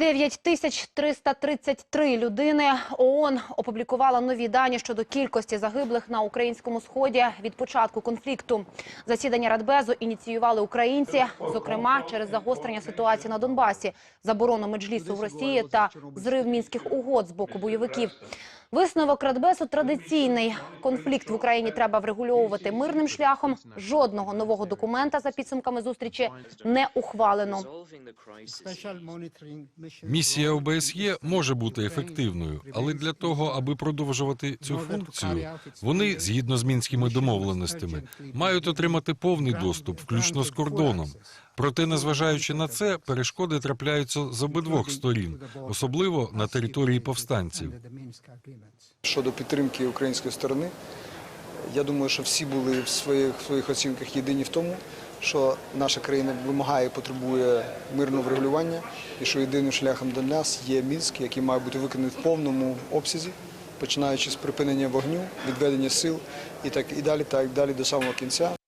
9333 людини. ООН опублікувала нові дані щодо кількості загиблих на українському сході від початку конфлікту. Засідання Радбезу ініціювали українці, зокрема через загострення ситуації на Донбасі, заборону меджлісу в Росії та зрив мінських угод з боку бойовиків. Висновок Радбезу традиційний. Конфлікт в Україні треба врегульовувати мирним шляхом. Жодного нового документа за підсумками зустрічі не ухвалено. Місія ОБСЄ може бути ефективною, але для того, аби продовжувати цю функцію, вони, згідно з мінськими домовленостями, мають отримати повний доступ, включно з кордоном. Проте, незважаючи на це, перешкоди трапляються з обидвох сторін, особливо на території повстанців. Щодо підтримки української сторони, я думаю, що всі були в своїх, в своїх оцінках єдині в тому, що наша країна вимагає і потребує мирного врегулювання, і що єдиним шляхом до нас є Мінськ, який має бути виконаний в повному обсязі, починаючи з припинення вогню, відведення сил і так і далі, так далі до самого кінця.